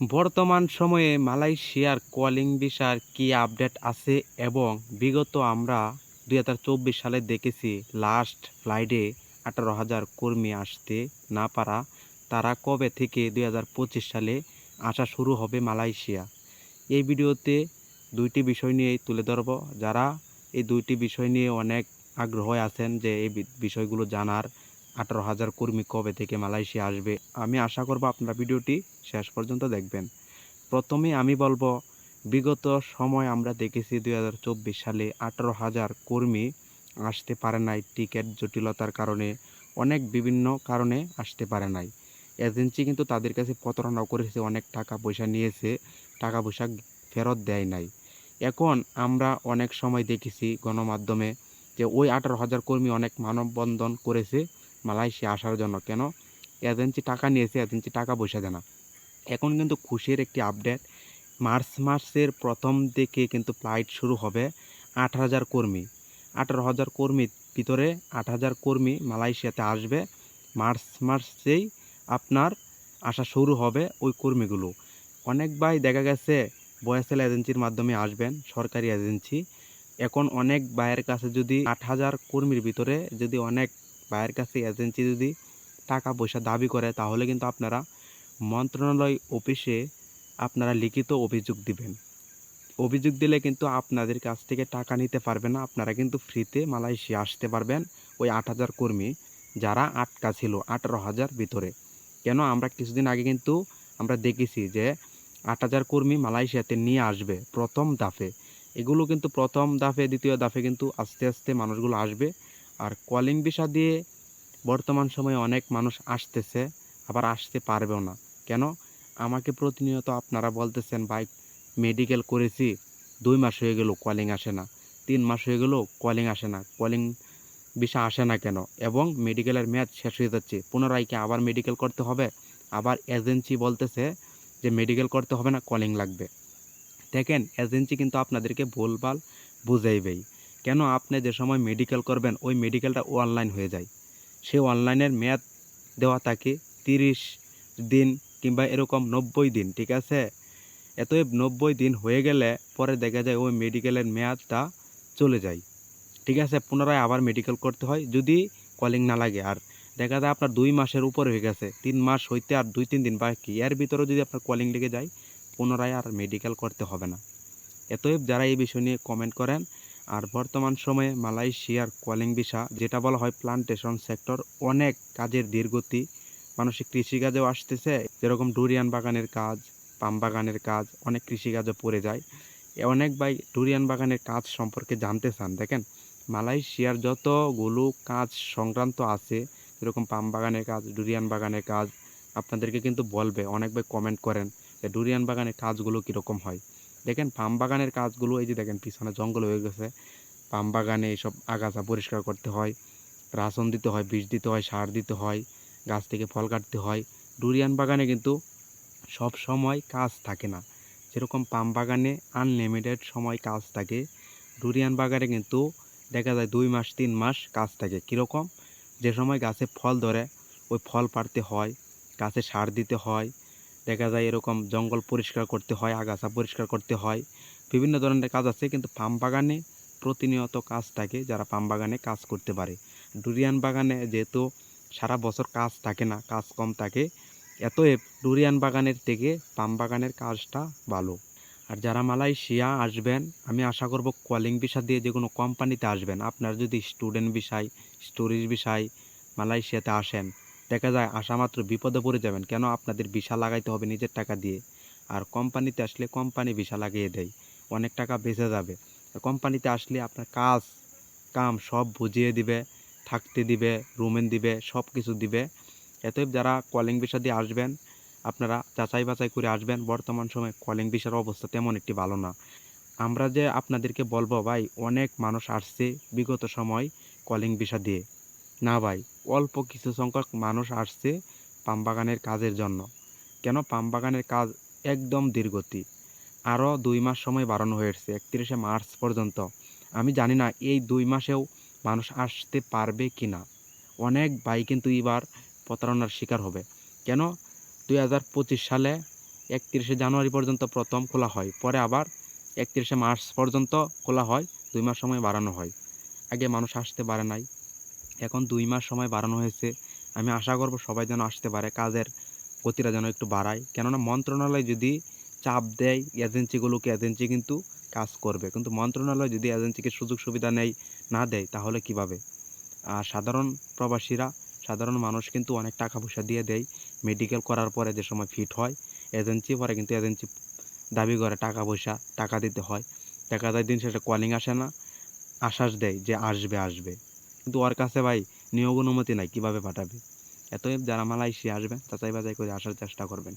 বর্তমান সময়ে মালয়েশিয়ার কলিং ভিসার কি আপডেট আছে এবং বিগত আমরা দুই হাজার চব্বিশ সালে দেখেছি লাস্ট ফ্লাইটে আঠারো হাজার কর্মী আসতে না পারা, তারা কবে থেকে দুই হাজার পঁচিশ সালে আসা শুরু হবে মালয়েশিয়া? এই ভিডিওতে দুইটি বিষয় নিয়েই তুলে ধরব। যারা এই দুইটি বিষয় নিয়ে অনেক আগ্রহ আছেন যে এই বিষয়গুলো জানার আঠারো হাজার কর্মী কবে থেকে মালয়েশিয়া আসবে, আমি আশা করব আপনারা ভিডিওটি শেষ পর্যন্ত দেখবেন। প্রথমে আমি বলব, বিগত সময় আমরা দেখেছি দু হাজার চব্বিশ সালে আঠারো হাজার কর্মী আসতে পারে নাই টিকিট জটিলতার কারণে, অনেক বিভিন্ন কারণে আসতে পারে নাই। এজেন্সি কিন্তু তাদের কাছে প্রতারণাও করেছে, অনেক টাকা পয়সা নিয়েছে, টাকা পয়সা ফেরত দেয় নাই। এখন আমরা অনেক সময় দেখেছি গণমাধ্যমে যে ওই আঠারো হাজার কর্মী অনেক মানববন্ধন করেছে মালয়েশিয়া আসার জন্য। কেন? এজেন্সি টাকা নিয়েছে, এজেন্সি টাকা পয়সা দেয় না। এখন কিন্তু খুশির একটি আপডেট মার্চ মাসের প্রথম দিকে কিন্তু ফ্লাইট শুরু হবে আট হাজার কর্মী। আঠারো হাজার কর্মীর ভিতরে আট হাজার কর্মী মালয়েশিয়াতে আসবে। মার্চ মাসেই আপনার আসা শুরু হবে ওই কর্মীগুলো। অনেক ভাই দেখা গেছে বয়েসেল এজেন্সির মাধ্যমে আসবেন, সরকারি এজেন্সি। এখন অনেক ভাইয়ের কাছে যদি আট হাজার কর্মীর ভিতরে যদি অনেক ভাইয়ের কাছে এজেন্সি যদি টাকা পয়সা দাবি করে, তাহলে কিন্তু আপনারা মন্ত্রণালয় অফিসে আপনারা লিখিত অভিযোগ দিবেন। অভিযোগ দিলে কিন্তু আপনাদের কাছ থেকে টাকা নিতে পারবে না। আপনারা কিন্তু ফ্রিতে মালয়েশিয়া আসতে পারবেন ওই আট হাজার কর্মী যারা আটকা ছিল, আঠারো হাজার ভিতরে। কেন? আমরা কিছুদিন আগে কিন্তু আমরা দেখেছি যে আট হাজার কর্মী মালয়েশিয়াতে নিয়ে আসবে প্রথম দাফে। এগুলো কিন্তু প্রথম দাফে, দ্বিতীয় দাফে কিন্তু আস্তে আস্তে মানুষগুলো আসবে। আর কলিং ভিসা দিয়ে বর্তমান সময়ে অনেক মানুষ আসতেছে, আবার আসতে পারবেও না। কেন? আমাকে প্রতিনিয়ত আপনারা বলতেছেন বাইক মেডিকেল করেছি, দুই মাস হয়ে গেল কলিং আসে না। তিন মাস হয়ে গেল কলিং আসে না। কলিং ভিসা আসে না কেন? এবং মেডিকেলের মেয়াদ শেষ হয়ে যাচ্ছে। পুনরায় কি আবার মেডিকেল করতে হবে? আবার এজেন্সি বলতেছে যে মেডিকেল করতে হবে না, কলিং লাগবে। দেখেন এজেন্সি কিন্তু আপনাদেরকে ভুলভাল বুঝাইবেই। কেন আপনি যে সময় মেডিকেল করবেন, ওই মেডিকেলটা অনলাইন হয়ে যায়। সে অনলাইনের মেয়াদ দেওয়া থাকে তিরিশ দিন কিংবা এরকম নব্বই দিন, ঠিক আছে? এতএব নব্বই দিন হয়ে গেলে পরে দেখা যায় ওই মেডিকেলের মেয়াদটা চলে যায়। ঠিক আছে? পুনরায় আবার মেডিকেল করতে হয়, যদি কলিং না লাগে। আর দেখা যায় আপনার দুই মাসের উপরে হয়ে গেছে, তিন মাস হইতে আর দুই তিন দিন বাকি। এর ভিতরে যদি আপনার কলিং লেগে যায়, পুনরায় আর মেডিকেল করতে হবে না। এতএব যারা এই বিষয় নিয়ে কমেন্ট করেন আর বর্তমান সময়ে মালয়েশিয়ার কলিং ভিসা, যেটা বলা হয় প্লান্টেশন সেক্টর, অনেক কাজের ধীরগতি মানুষ কৃষিকাজেও আসতেছে, যেরকম ডুরিয়ান বাগানের কাজ, পাম বাগানের কাজ, অনেক কৃষিকাজও পড়ে যায়। অনেক ভাই ডুরিয়ান বাগানের কাজ সম্পর্কে জানতে চান, দেখেন। মালয়েশিয়ার যতগুলো কাজ সংক্রান্ত আছে, যেরকম পাম বাগানের কাজ, ডুরিয়ান বাগানের কাজ, আপনাদেরকে কিন্তু বলবে, অনেক ভাই কমেন্ট করেন যে ডুরিয়ান বাগানের কাজগুলো কীরকম হয়। দেখেন পাম বাগানের কাজগুলো, এই যে দেখেন পিছনে জঙ্গল হয়ে গেছে। পাম বাগানে এইসব আগাছা পরিষ্কার করতে হয়, রাসন দিতে হয়, বীজ দিতে হয়, সার দিতে হয়, গাছ থেকে ফল কাটতে হয়। ডুরিয়ান বাগানে কিন্তু সব সময় কাজ থাকে না। যেরকম পাম বাগানে আনলিমিটেড সময় কাজ থাকে, ডুরিয়ান বাগানে কিন্তু দেখা যায় দুই মাস, তিন মাস কাজ থাকে। কীরকম? যে সময় গাছে ফল ধরে, ওই ফল পাড়তে হয়, গাছে সার দিতে হয় দেখা যায় এরকম জঙ্গল পরিষ্কার করতে হয়, আগাছা পরিষ্কার করতে হয়। বিভিন্ন ধরনের কাজ আছে কিন্তু পাম বাগানে প্রতিনিয়ত কাজ থাকে, যারা পাম বাগানে কাজ করতে পারে। ডুরিয়ান বাগানে যেহেতু সারা বছর কাজ থাকে না, কাজ কম থাকে, এতএব ডুরিয়ান বাগানের থেকে পাম বাগানের কাজটা ভালো। আর যারা মালয়েশিয়া আসবেন, আমি আশা করব কলিং ভিসা দিয়ে যে কোনো কোম্পানিতে আসবেন। আপনার যদি স্টুডেন্ট বিষয় স্টোরেজ বিষয় মালয়েশিয়াতে আসেন দেখা যায় আসা মাত্র বিপদে পড়ে যাবেন। কেন? আপনাদের ভিসা লাগাইতে হবে নিজের টাকা দিয়ে। আর কোম্পানিতে আসলে কোম্পানি ভিসা লাগিয়ে দেয়। অনেক টাকা বেঁচে যাবে। কোম্পানিতে আসলে আপনার কাজ, কাম সব বুঝিয়ে দিবে, থাকতে দিবে, রুমেন দিবে সব কিছু দিবে। এতএব যারা কলিং ভিসা দিয়ে আসবেন, আপনারা যাচাই বাছাই করে আসবেন। বর্তমান সময়ে কলিং ভিসার অবস্থা তেমন একটি ভালো না। আমরা যে আপনাদেরকে বলব, ভাই, অনেক মানুষ আসছে বিগত সময় কলিং ভিসা দিয়ে। না, ভাই। অল্প কিছু সংখ্যক মানুষ আসছে পাম বাগানের কাজের জন্য। কেন পাম বাগানের কাজ একদম দীর্ঘতি? আরও দুই মাস সময় বাড়ানো হয়েছে, একত্রিশে মার্চ পর্যন্ত। আমি জানি না এই দুই মাসেও মানুষ আসতে পারবে কি না অনেক ভাই কিন্তু এবার প্রতারণার শিকার হবে। কেন? দুই হাজার পঁচিশ সালে একত্রিশে জানুয়ারি পর্যন্ত প্রথম খোলা হয়, পরে আবার একত্রিশে মার্চ পর্যন্ত খোলা হয়, দুই মাস সময় বাড়ানো হয়। আগে মানুষ আসতে পারে নাই। এখন দুই মাস সময় বাড়ানো হয়েছে। আমি আশা করব সবাই যেন আসতে পারে, কাজের গতিটা যেন একটু বাড়ায়। কেননা মন্ত্রণালয় যদি চাপ দেয় এজেন্সিগুলোকে এজেন্সি কিন্তু কাজ করবে? কিন্তু মন্ত্রণালয় যদি এজেন্সিকে সুযোগ সুবিধা নেই না দেয়, তাহলে কীভাবে? আর সাধারণ প্রবাসীরা, সাধারণ মানুষ কিন্তু অনেক টাকা পয়সা দিয়ে দেয়। মেডিকেল করার পরে যে সময় ফিট হয় এজেন্সি পরে কিন্তু এজেন্সি দাবি করে টাকা পয়সা টাকা দিতে হয়। টাকা দেয় দিন শেষে কলিং আসে না, আশ্বাস দেয় যে আসবে আসবে। কিন্তু ওর কাছে ভাই নিয়োগ অনুমতি নাই কীভাবে পাঠাবে। এতএব যারা মালয়েশিয়া আসবেন যাচাই বাছাই করে আসার চেষ্টা করবেন।